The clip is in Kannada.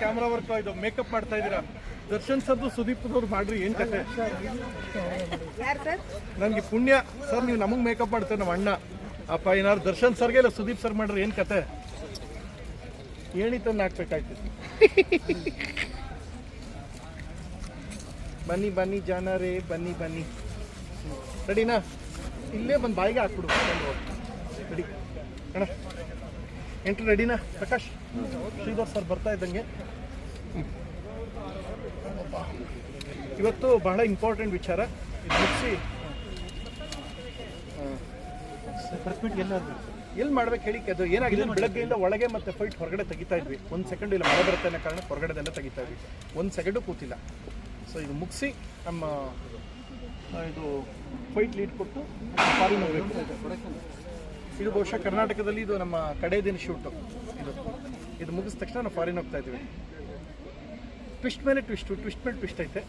ಕ್ಯಾಮ್ರಾ ವರ್ಕ್ ಇದು ಮೇಕಪ್ ಮಾಡ್ತಾ ಇದ್ದೀರಾ? ದರ್ಶನ್ ಸರ್ದು ಸುದೀಪ್ ಅವ್ರು ಮಾಡ್ರಿ ಏನ್ ಕತೆ? ನನ್ಗೆ ಪುಣ್ಯ. ಸರ್ ನೀವು ನಮಗೆ ಮೇಕಪ್ ಮಾಡ್ತಾರೆ ನಮ್ಮ ಅಣ್ಣ. ಅಪ್ಪ ಏನಾದ್ರು ದರ್ಶನ್ ಸರ್ಗೆ ಇಲ್ಲ ಸುದೀಪ್ ಸರ್ ಮಾಡ್ರಿ ಏನು ಕತೆ? ಏಣಿತನ್ನ ಹಾಕ್ಬೇಕಾಯ್ತು. ಬನ್ನಿ ಬನ್ನಿ ಜನ ರೇ ಬನ್ನಿ. ಬನ್ನಿ ರೆಡಿನಾ? ಇಲ್ಲೇ ಬಂದು ಬಾಯಿಗೆ ಹಾಕ್ಬಿಡು. ರೆಡಿ. ಅಣ್ಣ. ಎಂಟ್ರಿ ರೆಡಿನಾ ಪ್ರಕಾಶ್? ಶ್ರೀಧರ್ ಸರ್ ಬರ್ತಾ ಇದ್ದಂಗೆ. ಇವತ್ತು ಬಹಳ ಇಂಪಾರ್ಟೆಂಟ್ ವಿಚಾರ. ಇದು ಮುಗಿಸಿ. ಎಲ್ಲಿ ಮಾಡ್ಬೇಕು ಹೇಳಿ ಅದು ಏನಾಗಿದೆ? ಬೆಳಗ್ಗೆಯಿಂದ ಒಳಗೆ ಮತ್ತೆ ಫೈಟ್ ಹೊರಗಡೆ ತೆಗಿತಾ ಇದ್ವಿ. ಒಂದು ಸೆಕೆಂಡ್ ಇಲ್ಲ ಮಳೆ ಬರುತ್ತೆ ಅನ್ನೋ ಕಾರಣ ಹೊರಗಡೆದೆಲ್ಲ ತೆಗಿತಾ ಇದ್ವಿ. ಒಂದು ಸೆಕೆಂಡು ಕೂತಿಲ್ಲ. ಸೊ ಇದು ಮುಗಿಸಿ ನಮ್ಮ ಇದು ಫೈಟ್ ಲೀಡ್ ಕೊಟ್ಟು ಫಾರಿನ್ ಹೋಗ್ಬೇಕು ಇದು ಬಹುಶಃ ಕರ್ನಾಟಕದಲ್ಲಿ ಇದು ನಮ್ಮ ಕಡೆ ದಿನ ಶೂಟು. ಇದು. ಇದು ಮುಗಿದ ತಕ್ಷಣ ನಾವು ಫಾರಿನ್ ಹೋಗ್ತಾ ಇದ್ದೀವಿ. ಟ್ವಿಸ್ಟ್ ಮೇಲೆ ಟ್ವಿಸ್ಟು ಟ್ವಿಸ್ಟ್ ಮೇಲೆ ಟ್ವಿಸ್ಟ್ ಐತೆ.